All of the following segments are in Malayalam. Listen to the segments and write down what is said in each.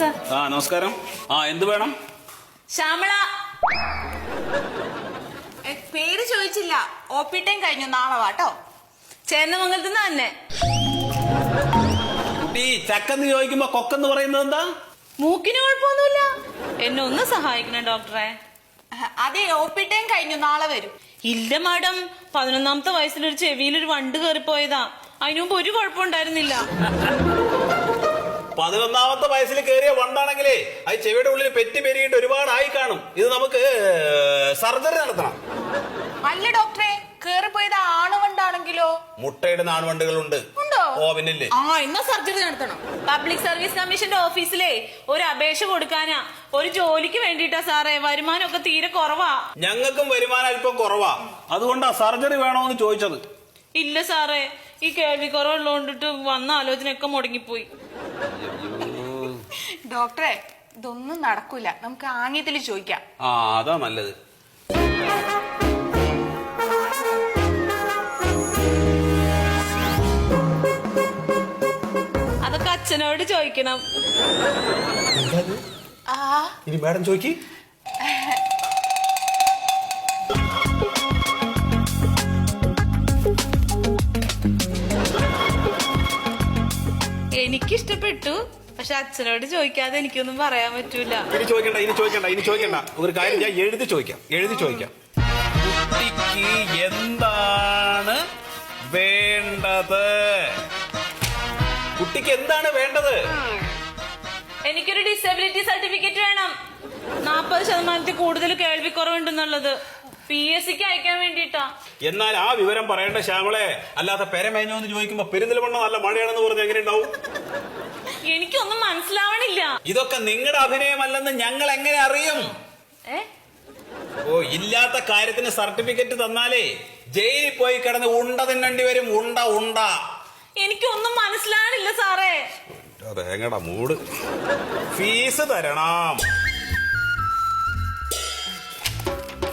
സാർ ആ നമസ്കാരം. ആ എന്ത് വേണം? ശ്യാമള. പേര് ചോദിച്ചില്ല. ഒ പി ടൈം കഴിഞ്ഞു. നാളെ വാട്ടോ ചേന്നമംഗലത്ത് നിന്ന് തന്നെ. കുട്ടി ചക്കെന്ന് ചോദിക്കുമ്പോ കൊക്കെന്ന് പറയുന്നത് എന്താ? മൂക്കിന് കുഴപ്പമൊന്നുമില്ല. എന്നെ ഒന്ന് സഹായിക്കണം ഡോക്ടറെ. അതെ ഒ പി ടൈം കഴിഞ്ഞു. നാളെ വരും. ഇല്ല മാഡം. പതിനൊന്നാമത്തെ വയസ്സിലൊരു ചെവിയിലൊരു വണ്ട് കയറിപ്പോയതാ. അതിനു മുമ്പ് ഒരു കുഴപ്പമുണ്ടായിരുന്നില്ല. പതിനൊന്നാമത്തെ വയസ്സിൽ കയറിയ വണ്ടാണെങ്കിലേ അത് ചെവിയുടെ ഉള്ളിൽ പെറ്റി ഒരുപാട് ആയി കാണും. ഇത് നമുക്ക് സർജറി നടത്തണം. അല്ല ഡോക്ടറെ കേറിപ്പോയത് ആണുവണ്ടാണെങ്കിലോ മുട്ടയുടെ നാണുവണ്ടുകൾ ഉണ്ടോ? ഓ പിന്നില്ലേ ആ എന്നാ സർജറി നടത്തണം. പബ്ലിക് സർവീസ് കമ്മീഷന്റെ ഓഫീസിലേ ഒരു അപേക്ഷ കൊടുക്കാനാ. ഒരു ജോലിക്ക് വേണ്ടിട്ടാ സാറേ വരുമാനമൊക്കെ തീരെ കുറവാ. ഞങ്ങൾക്കും വരുമാനം അല്പം കുറവാ. അതുകൊണ്ടാ സർജറി വേണോന്ന് ചോദിച്ചത്. ഇല്ല സാറേ ഈ കേൾവി കുറവുള്ളതുകൊണ്ടിട്ട് വന്ന ആലോചനയൊക്കെ മുടങ്ങിപ്പോയി. ഡോക്ടറെ ഇതൊന്നും നടക്കൂല. നമുക്ക് ആംഗ്യത്തിൽ ചോദിക്കാം. ആ അതാ നല്ലത്. അതൊക്കെ അച്ഛനോട് ചോദിക്കണം. ആ. ഇനി മാഡം ചോദിക്കി. എനിക്കിഷ്ടപ്പെട്ടു. പക്ഷെ അച്ഛനോട് ചോദിക്കാതെ എനിക്കൊന്നും പറയാൻ പറ്റൂല. ഇനി ചോദിക്കണ്ട ഇനി ചോദിക്കണ്ട ഇനി ചോദിക്കണ്ട. ഒരു കാര്യം ഞാൻ എഴുതി ചോദിക്കാം എഴുതി ചോദിക്കാം. കുട്ടിക്ക് എന്താണ് വേണ്ടത്? കുട്ടിക്ക് എന്താണ് വേണ്ടത്? എനിക്കൊരു ഡിസബിലിറ്റി സർട്ടിഫിക്കറ്റ് വേണം. നാൽപ്പത് ശതമാനത്തിൽ കൂടുതൽ കേൾവിക്കുറവുണ്ടെന്നുള്ളത്. പി എസ് സിക്ക് അയക്കാൻ വേണ്ടിട്ടാ എന്നാൽ ആ വിവരം പറയണ്ട ശ്യാമളെ. അല്ലാതെ പെരമേഞ്ഞോ എന്ന് ചോദിക്കുമ്പോ പെരുന്തൽമണ്ണ നല്ല മഴയാണെന്ന് പറഞ്ഞ എങ്ങനെ ഉണ്ടാവും? എനിക്കൊന്നും മനസ്സിലാവണില്ല. ഇതൊക്കെ നിങ്ങളുടെ അഭിനയമല്ലെന്ന് ഞങ്ങൾ എങ്ങനെ അറിയും? ഏ? ഓ ഇല്ലാത്ത കാര്യത്തിന് സർട്ടിഫിക്കറ്റ് തന്നാലേ ജയിലിൽ പോയി കിടന്ന് ഉണ്ട തിന്നേണ്ടി വരും. ഉണ്ട ഉണ്ട. എനിക്കൊന്നും മനസ്സിലാവണില്ല സാറേ. അതെങ്ങടാ മൂട്. ഫീസ് തരണം.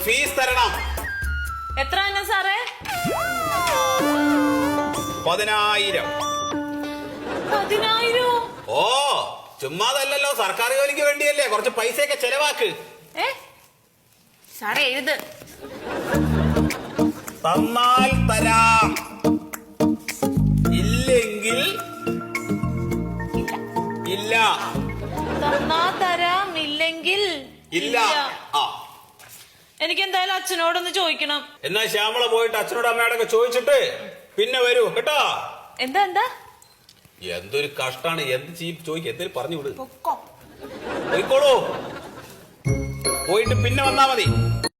ഫീസ് തരണം. എത്ര തന്നെ സാറേ? പതിനായിരം. പതിനായിരോ? ഓ ചുമ്മാതല്ലല്ലോ. സർക്കാർ ജോലിക്ക് വേണ്ടിയല്ലേ. കുറച്ച് പൈസയൊക്കെ ചെലവാക്ക്. ഏ? സാറേ എഴുത്. തന്നാൽ തരാം. ഇല്ലെങ്കിൽ ഇല്ല. തന്നാ തരാം ഇല്ലെങ്കിൽ ഇല്ല. ആ. എനിക്ക് എന്തായാലും അച്ഛനോടൊന്ന് ചോദിക്കണം. എന്നാ ശ്യാമള പോയിട്ട് അച്ഛനോട് അമ്മയോടൊക്കെ ചോദിച്ചിട്ട് പിന്നെ വരൂ കേട്ടോ? എന്താ എന്താ? എന്തൊരു കഷ്ടാണ് എന്ത് ചെയ്യും ചോദിക്കും എന്തേലും പറഞ്ഞു വിട്. പൊക്കോ. പോയിക്കോളൂ. പോയിട്ട് പിന്നെ വന്നാ മതി.